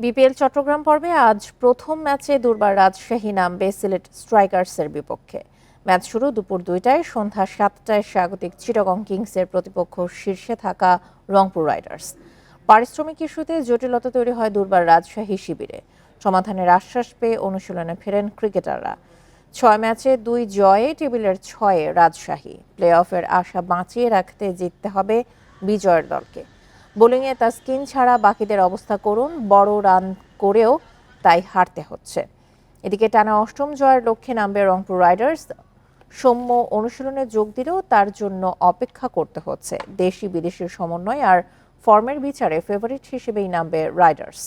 BPL Chittagong পর্বে আজ প্রথম ম্যাচে দুর্বার রাজশাহী নামবে সিলেট স্ট্রাইকার্সের বিপক্ষে। ম্যাচ শুরু দুপুর দুইটায়, সন্ধ্যা সাতটায় স্বাগতিক চিটাগং কিংসের প্রতিপক্ষ শীর্ষে থাকা রংপুর রাইডার্স। পারিশ্রমিক ইস্যুতে জটিলতা তৈরি হয় দুর্বার রাজশাহী শিবিরে। সমাধানের আশ্বাস পেয়ে অনুশীলনে ফেরেন ক্রিকেটাররা। ছয় ম্যাচে দুই জয়ে, টেবিলের ছয়ে রাজশাহী। প্লে অফের আশা বাঁচিয়ে রাখতে জিততে হবে বিজয়ের দলকে। বোলিংয়ে তাস্কিন ছাড়া বাকিদের অবস্থা করুন, বড় রান করেও তাই হারতে হচ্ছে। এদিকে টানা অষ্টম জয়ের লক্ষ্যে নামবে রংপুর রাইডার্স। সৌম্য অনুশীলনে যোগ দিলেও তার জন্য অপেক্ষা করতে হচ্ছে। দেশি বিদেশি সমন্বয় আর ফর্মের বিচারে ফেভারিট হিসেবেই নামবে রাইডার্স।